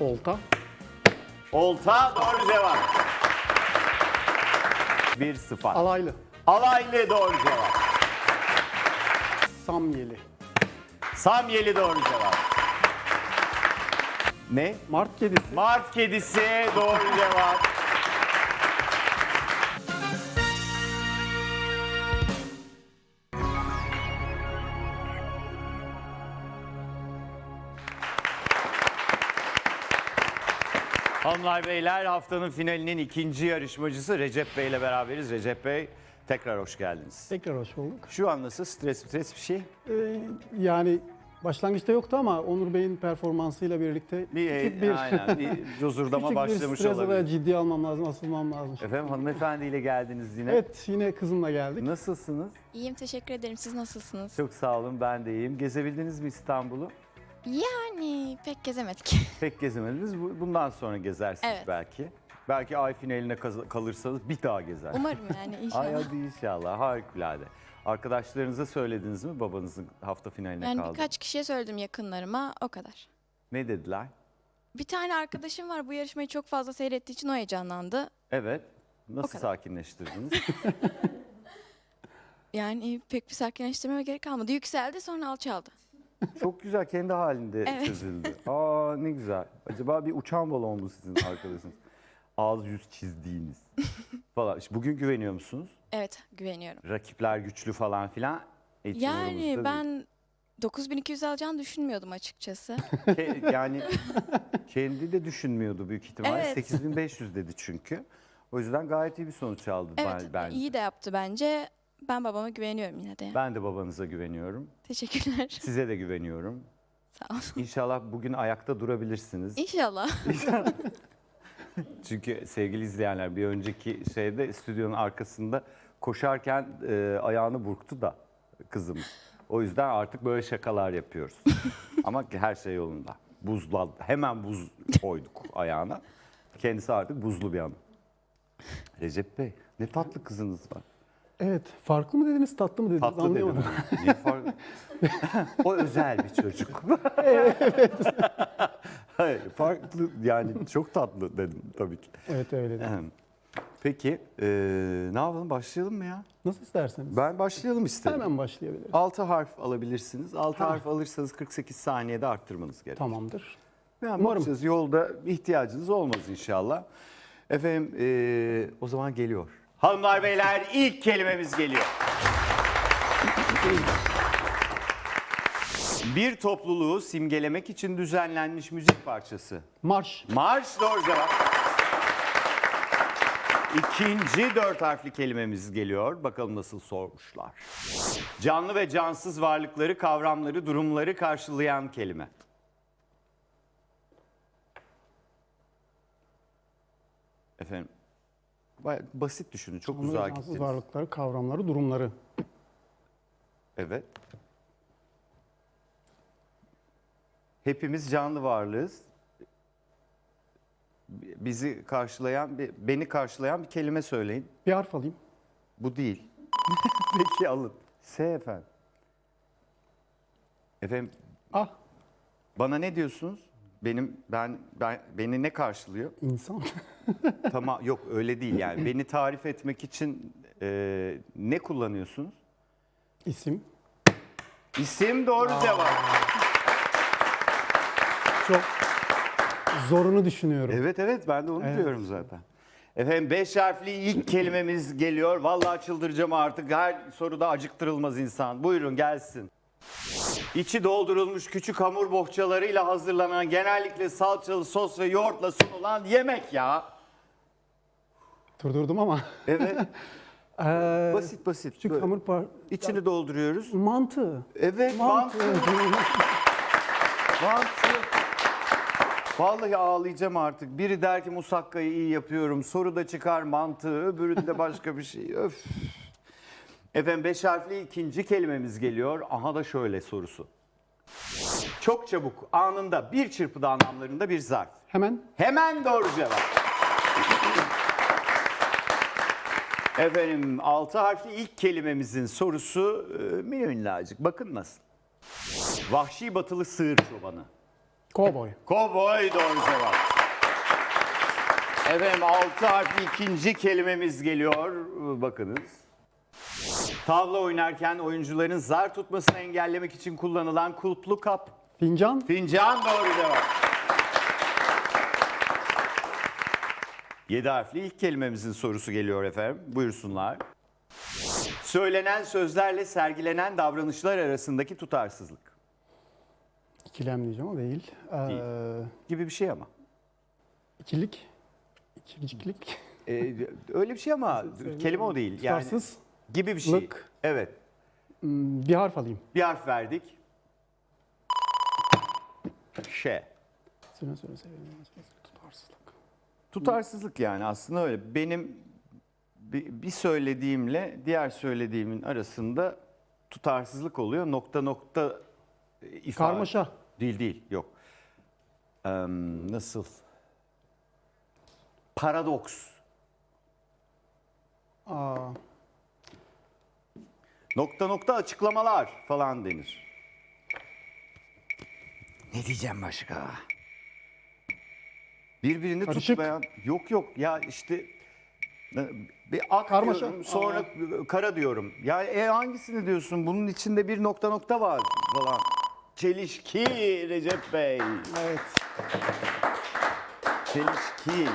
Olta. Olta doğru cevap. Bir sıfat. Alaylı. Alaylı doğru cevap. Samyeli. Samyeli doğru cevap. Ne? Mart kedisi. Mart kedisi doğru cevap. Hanımlar beyler haftanın finalinin ikinci yarışmacısı Recep Bey ile beraberiz. Recep Bey tekrar hoş geldiniz. Tekrar hoş bulduk. Şu an nasıl stres stres bir şey? Ee, yani başlangıçta yoktu ama Onur Bey'in performansıyla birlikte Bir, küçük bir, aynen bir cozurdama küçük bir başlamış stres olabilir. ve ciddi almam lazım, asılmam lazım. Efendim hanımefendiyle geldiniz yine. Evet yine kızımla geldik. Nasılsınız? İyiyim teşekkür ederim. Siz nasılsınız? Çok sağ olun ben de iyiyim. Gezebildiniz mi İstanbul'u? Yani pek gezemedik. Pek gezemediniz. Bu- Bundan sonra gezersiniz Evet. belki. Belki ay finaline kaz- kalırsanız bir daha gezersiniz. Umarım yani Ay inşallah. hadi inşallah harikulade. Arkadaşlarınıza söylediniz mi babanızın hafta finaline Yani kaldı? birkaç kişiye söyledim yakınlarıma o kadar. Ne dediler? Bir tane arkadaşım var bu yarışmayı çok fazla seyrettiği için o heyecanlandı. Evet. Nasıl kadar. sakinleştirdiniz? Yani pek bir sakinleştirmeme gerek kalmadı. Yükseldi sonra alçaldı. Çok güzel kendi halinde Evet. çözüldü. Aa ne güzel. Acaba bir uçan balon mu sizin arkadaşınız? Ağız yüz çizdiğiniz falan. İşte bugün güveniyor musunuz? Evet güveniyorum. Rakipler güçlü falan filan. Hiç umurumuzda Yani değil. ben 9200 alacağını düşünmüyordum açıkçası. Ke- yani kendi de düşünmüyordu büyük ihtimal. Evet. 8500 dedi çünkü. O yüzden gayet iyi bir sonuç aldı Evet ben, bence. iyi de yaptı bence. Ben babama güveniyorum yine de. Ben de babanıza güveniyorum. Teşekkürler. Size de güveniyorum. Sağ olun. İnşallah bugün ayakta durabilirsiniz. İnşallah. Çünkü sevgili izleyenler bir önceki şeyde stüdyonun arkasında koşarken e, ayağını burktu da kızımız. O yüzden artık böyle şakalar yapıyoruz. Ama her şey yolunda. Buzla hemen buz koyduk ayağına. Kendisi artık buzlu bir hanım. Recep Bey ne tatlı kızınız var. Evet farklı mı dediniz tatlı mı dediniz Tatlı dedim. anlayamadım. ben. Ne fark- o özel bir çocuk. Hayır, farklı yani çok tatlı dedim tabii ki. Evet öyle dedim. Peki eee, ne yapalım başlayalım mı ya? Nasıl isterseniz. Ben başlayalım istedim. Hemen başlayabiliriz. 6 harf alabilirsiniz. 6 Ha. harf alırsanız 48 saniyede arttırmanız gerekir. Tamamdır. Yani Umarım. bakacağız, yolda ihtiyacınız olmaz inşallah. Efendim eee, o zaman geliyor. Hanımlar beyler ilk kelimemiz geliyor. Bir topluluğu simgelemek için düzenlenmiş müzik parçası. Marş. Marş doğru cevap. İkinci dört harfli kelimemiz geliyor. Bakalım nasıl sormuşlar. Canlı ve cansız varlıkları, kavramları, durumları karşılayan kelime. Efendim, basit düşünün. Çok ve uzağa gittiniz. varlıkları, kavramları, durumları. Evet. Hepimiz canlı varlığız. Bizi karşılayan, bir- beni karşılayan bir kelime söyleyin. Bir harf alayım. Bu değil. Peki alın. S efendim. Efendim Ah bana ne diyorsunuz? Benim ben ben beni ne karşılıyor? insan. tamam yok öyle değil yani. Beni tarif etmek için e, ne kullanıyorsunuz? İsim. İsim doğru cevap. Çok zorunu düşünüyorum. Evet evet ben de onu Evet. diyorum zaten. Efendim beş harfli ilk kelimemiz geliyor. Vallahi çıldıracağım artık. Her soruda acıktırılmaz insan. Buyurun gelsin. İçi doldurulmuş küçük hamur bohçalarıyla hazırlanan genellikle salçalı sos ve yoğurtla sunulan yemek ya. Durdurdum ama. Evet Ee, basit basit. Küçük Böyle. hamur par... İçini dolduruyoruz. Mantı. Evet Mantı. mantı. Mantı. Vallahi ağlayacağım artık. Biri der ki musakkayı iyi yapıyorum. Soru da çıkar mantığı. Öbüründe başka bir şey. Öf. Efendim beş harfli ikinci kelimemiz geliyor. Aha da şöyle sorusu. Çok çabuk, anında, bir çırpıda anlamlarında bir zarf. Hemen Hemen doğru cevap. Efendim altı harfli ilk kelimemizin sorusu e, minnacık. Bakın nasıl. Vahşi batılı sığır çobanı. Cowboy. Kovboy doğru cevap. Efendim altı harfli ikinci kelimemiz geliyor. Bakınız. Tavla oynarken oyuncuların zar tutmasını engellemek için kullanılan kulplu kap. Fincan. Fincan doğru cevap. Yedi harfli ilk kelimemizin sorusu geliyor efendim. Buyursunlar. Söylenen sözlerle sergilenen davranışlar arasındaki tutarsızlık İkilem diyeceğim ama değil. Ee, Değil. gibi bir şey ama. ikilik. İkincilik. Ee, öyle bir şey ama kelime o değil. Yani Tutarsız. Gibi bir şey. Lık. Evet. Hmm, Bir harf alayım. Bir harf verdik. Ş. Söyle söyle. Tutarsızlık. Tutarsızlık yani aslında öyle. Benim bir söylediğimle diğer söylediğimin arasında tutarsızlık oluyor. Nokta nokta ifade. Karmaşa. Değil değil yok. Eee, nasıl? Paradoks. Aa, Nokta nokta açıklamalar falan denir. Ne diyeceğim başka? Birbirini Karışık. tutmayan... Yok yok ya işte e, bir ak Karmaşa. diyorum sonra kara diyorum. Ya e, hangisini diyorsun? Bunun içinde bir nokta nokta var falan. Çelişki Recep Bey. evet. Çelişki.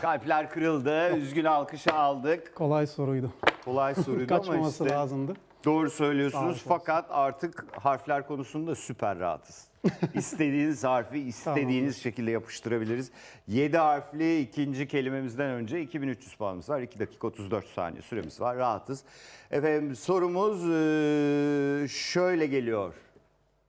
Kalpler kırıldı. Üzgün alkışı aldık. Kolay soruydu. Kolay soruydu ama Kaçmaması işte. lazımdı. Doğru söylüyorsunuz fakat artık harfler konusunda süper rahatız. İstediğiniz harfi istediğiniz şekilde yapıştırabiliriz. 7 harfli ikinci kelimemizden önce 2300 puanımız var. 2 dakika 34 saniye süremiz var. Rahatız. Efendim sorumuz eee, şöyle geliyor.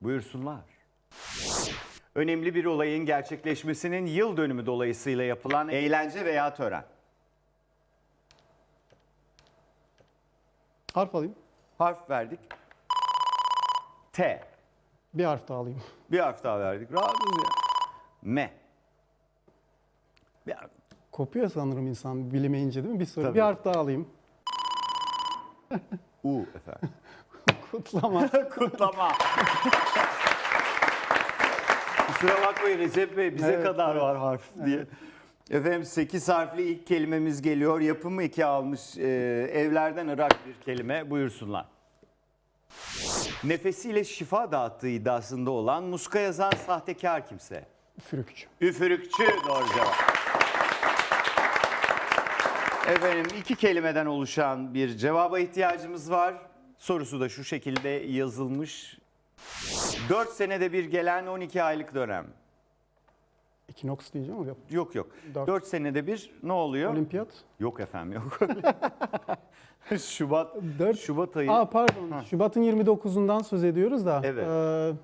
Buyursunlar. Önemli bir olayın gerçekleşmesinin yıl dönümü dolayısıyla yapılan eğlence veya tören. Harf alayım. Harf verdik. T. Bir harf daha alayım. Bir harf daha verdik. Rahatız ya. M. Bir harf. Kopuyor sanırım insan bilemeyince değil mi? Bir soru. Tabii. Bir harf daha alayım. U efendim. Kutlama. Kutlama. Kusura bakmayın Recep Bey bize Evet, kadar evet. var harf diye. Efendim 8 harfli ilk kelimemiz geliyor. Yapımı iki almış e, evlerden Irak bir kelime. Buyursunlar. Nefesiyle şifa dağıttığı iddiasında olan muska yazan sahtekar kimse. Fürükçü. Üfürükçü doğru cevap. Efendim iki kelimeden oluşan bir cevaba ihtiyacımız var. Sorusu da şu şekilde yazılmış. 4 senede bir gelen 12 aylık dönem. Ekinoks diyeceğim ama yok. Yok yok. Dört. 4 senede bir ne oluyor? Olimpiyat. Yok efendim yok. Şubat Dört. Şubat ayı. Aa pardon. Şubat'ın 29'undan söz ediyoruz da. Evet. eee,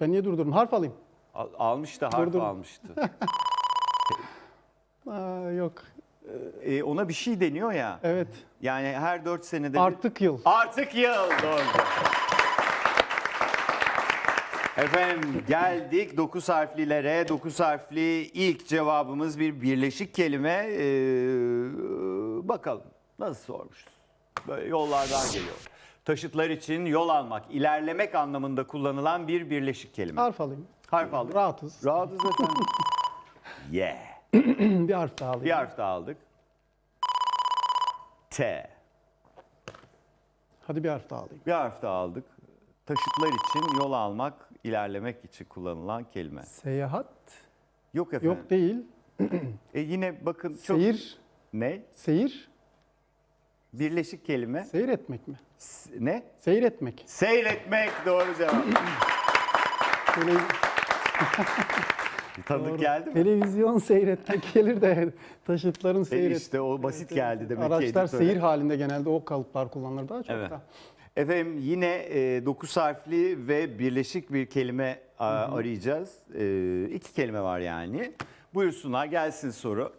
ben niye durdurdum? Harf alayım. Al- almıştı harf Dur, dur. almıştı. Aa, yok. E, ona bir şey deniyor ya. Evet. Yani her 4 senede bir Artık yıl. Artık yıl doğru. Efendim geldik 9 harflilere. 9 harfli ilk cevabımız bir birleşik kelime. Ee, bakalım nasıl sormuşuz. Böyle yollardan geliyor. Taşıtlar için yol almak, ilerlemek anlamında kullanılan bir birleşik kelime. Harf alayım. Harf aldık. Rahatız. Rahatız efendim. Yeah. bir harf daha alayım. Bir harf daha aldık. T. Hadi bir harf daha alayım. Bir harf daha aldık. Taşıtlar için yol almak, ilerlemek için kullanılan kelime. Seyahat. Yok efendim. Yok değil. E yine bakın çok... Seyir. Ne? Seyir. Birleşik kelime. Seyir etmek mi? S- ne? Seyir etmek. Seyretmek doğru cevap. Tele- Tanıdık geldi mi? Televizyon seyretmek gelir de taşıtların E seyret. işte o basit geldi demek ki. Araçlar editöre. seyir halinde genelde o kalıplar kullanılır daha çok Evet. da. Efendim yine 9 harfli ve birleşik bir kelime a, arayacağız. E, iki kelime var yani. Buyursunlar gelsin soru.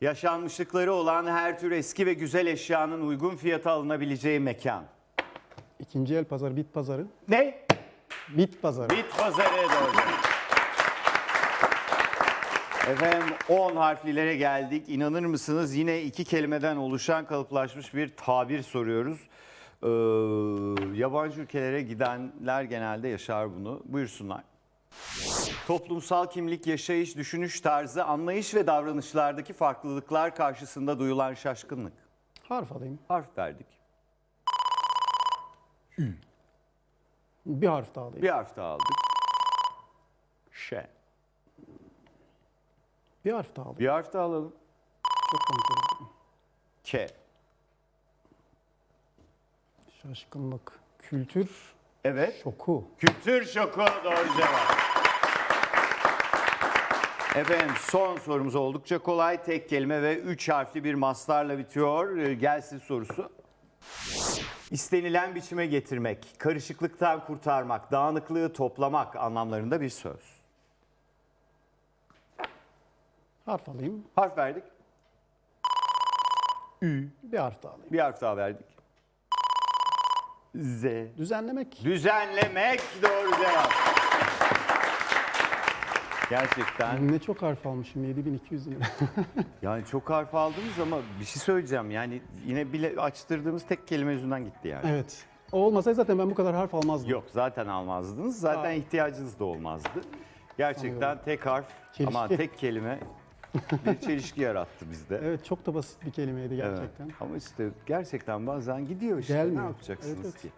Yaşanmışlıkları olan her tür eski ve güzel eşyanın uygun fiyata alınabileceği mekan. İkinci el pazarı, bit pazarı. Ne? Bit pazarı. Bit pazarı doğru. Efendim 10 harflilere geldik. İnanır mısınız yine iki kelimeden oluşan kalıplaşmış bir tabir soruyoruz. Ee, yabancı ülkelere gidenler genelde yaşar bunu. Buyursunlar. Toplumsal kimlik, yaşayış, düşünüş tarzı, anlayış ve davranışlardaki farklılıklar karşısında duyulan şaşkınlık. Harf alayım. Harf verdik. Bir harf daha alayım. Bir harf daha aldık. Ş. Bir harf daha alayım. Bir harf daha alalım. Çok edeyim. K. Şaşkınlık. Kültür Evet. şoku. Kültür şoku doğru cevap. Efendim son sorumuz oldukça kolay. Tek kelime ve üç harfli bir maslarla bitiyor. Ee, Gelsin sorusu. İstenilen biçime getirmek, karışıklıktan kurtarmak, dağınıklığı toplamak anlamlarında bir söz. Harf alayım. Harf verdik. Bir harf daha alayım. Bir harf daha verdik. Z. Düzenlemek. Düzenlemek doğru cevap. Gerçekten Ne çok harf almışım 7200 lira. Yani çok harf aldınız ama bir şey söyleyeceğim. Yani yine bile açtırdığımız tek kelime yüzünden gitti yani. evet. O olmasaydı zaten ben bu kadar harf almazdım. Yok zaten almazdınız. Zaten Aa. ihtiyacınız da olmazdı. Gerçekten Sanıyorum. tek harf Çelişki. ama tek kelime bir çelişki yarattı bizde. Evet çok da basit bir kelimeydi gerçekten. Evet. Ama işte gerçekten bazen gidiyor işte. Gelmiyor. Ne yapacaksınız Evet, evet. ki?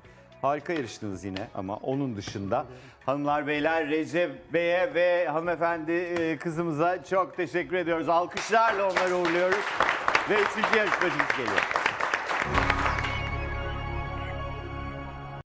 Harika yarıştınız yine ama onun dışında hanımlar beyler Recep Bey'e ve hanımefendi e, kızımıza çok teşekkür ediyoruz. Alkışlarla onları uğurluyoruz. Ve üçüncü yarışmacımız geliyor.